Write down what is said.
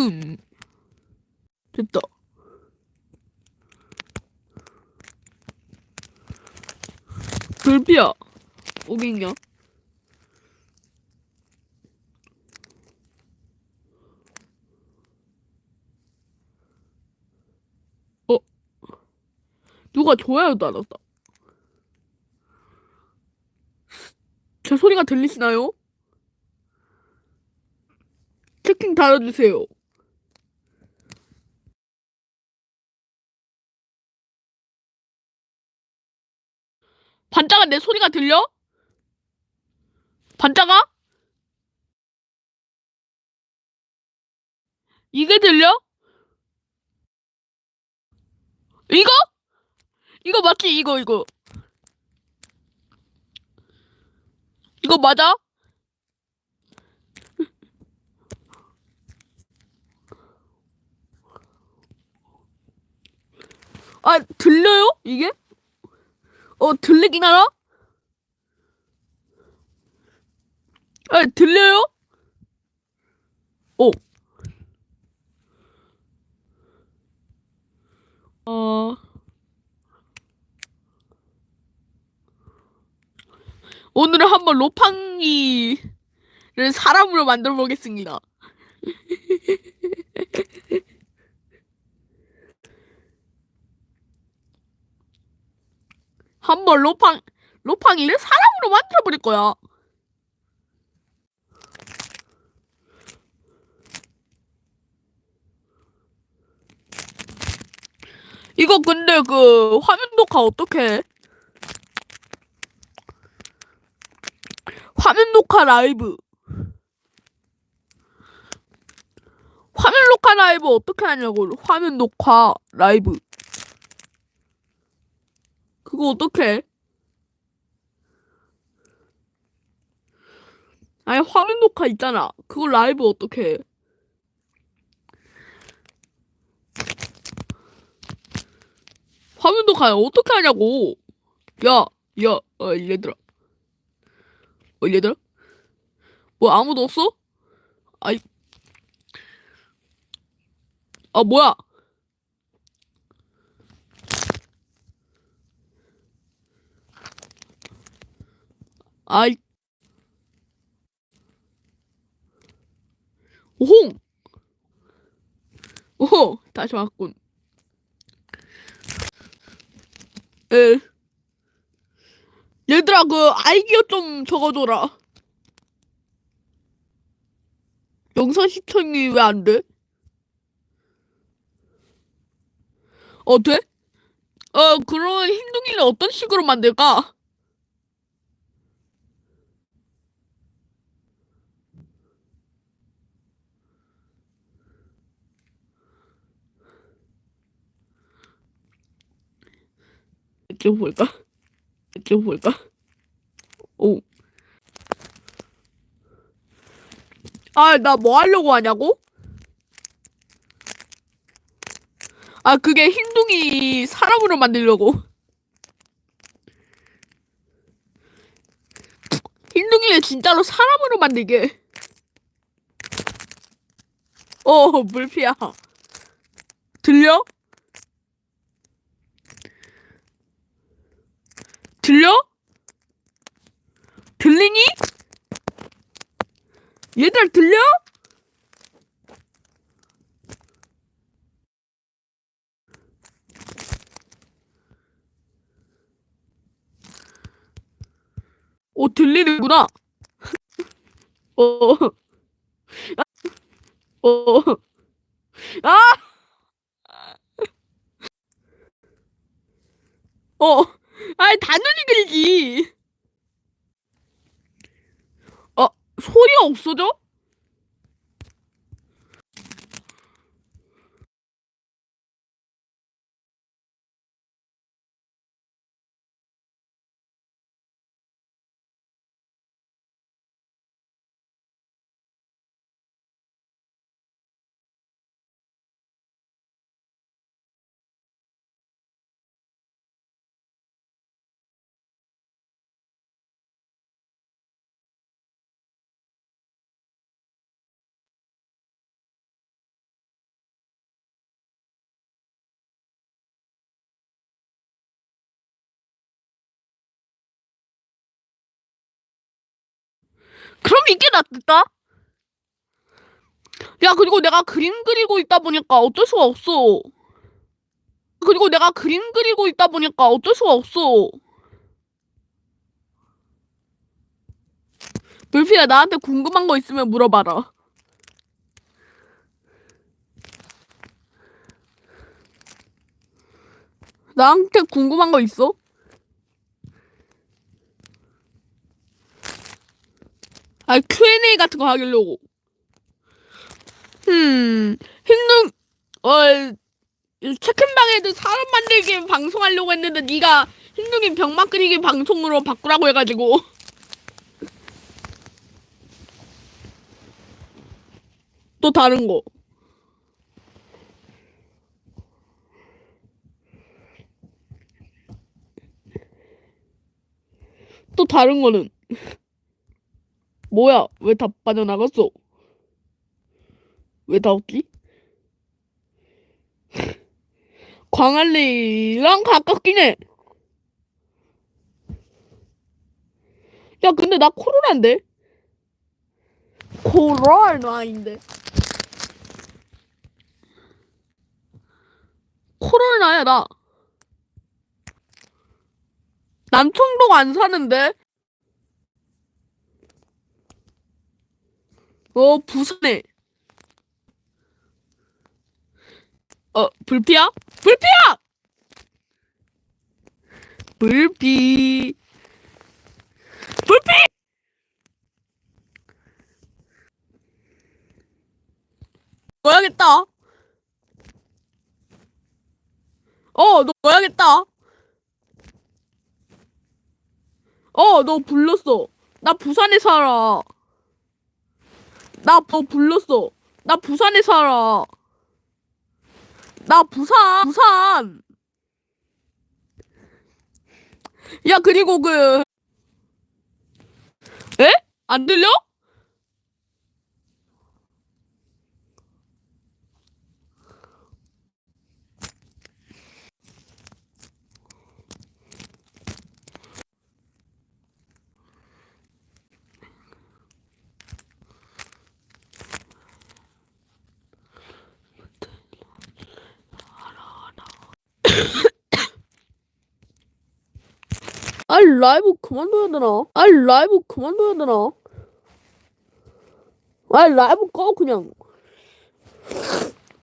흠. 됐다. 별비야. 어딨냐? 어? 누가 좋아요 달았다. 제 소리가 들리시나요? 채팅 달아주세요. 반짝아 내 소리가 들려? 반짝아? 이게 들려? 이거? 이거 맞지? 이거 이거 이거 맞아? 아 들려요? 이게? 어 들리긴 하나? 아 들려요? 오. 어. 오늘은 한번 로팡이를 사람으로 만들어 보겠습니다. 한번 로팡 로팡이를 사람으로 만들어 버릴 거야. 이거 근데 그 화면 녹화 어떻게 해? 화면 녹화 라이브 화면 녹화 라이브 어떻게 하냐고 화면 녹화 라이브 그거 어떻게 해? 아니 화면 녹화 있잖아 그거 라이브 어떻게 해? 화면 녹화 어떻게 하냐고 야, 야, 어, 얘들아 어, 얘들아? 뭐 아무도 없어? 아이 아 뭐야 아이 오홍 오호 다시 왔군 에 얘들아 그 아이디어 좀 적어줘라 영상 시청이 왜 안 돼? 어 돼? 어 그런 흰둥이를 어떤 식으로 만들까? 좀 볼까? 좀 볼까? 오. 아, 나 뭐 하려고 하냐고? 아, 그게 흰둥이 사람으로 만들려고. 흰둥이를 진짜로 사람으로 만들게. 어, 물피야. 들려? 들려? 들리니? 얘들 들려? 오 들리는구나. 어. 어. 아! 어. 아이 당연히 들리지. 어 소리가 없어져? 그럼 이게 낫겠다. 야, 그리고 내가 그림 그리고 있다 보니까 어쩔 수가 없어. 그리고 내가 그림 그리고 있다 보니까 어쩔 수가 없어. 불피야, 나한테 궁금한 거 있으면 물어봐라. 나한테 궁금한 거 있어? 아, Q&A 같은 거 하려고. 음, 힘든, 어, 채팅방에도 사람 만들기 방송하려고 했는데 네가 힘들긴 병맛 그리기 방송으로 바꾸라고 해가지고. 또 다른 거. 또 다른 거는 뭐야? 왜 다 빠져나갔어? 왜 다 없지? 광안리랑 가깝긴 해. 야, 근데 나 코로나인데? 코로나인데? 코로나야, 나. 남청동 안 사는데? 어, 부산에. 어, 불피야? 불피야! 불피. 불피! 넣어야겠다. 어, 너 넣어야겠다. 어, 너 불렀어. 나 부산에 살아. 나 너 불렀어. 나 부산에 살아. 나 부산, 부산. 야, 그리고 그, 에? 안 들려? 아 라이브 그만둬야 되나? 아 라이브 그만둬야 되나? 아 라이브 꺼 그냥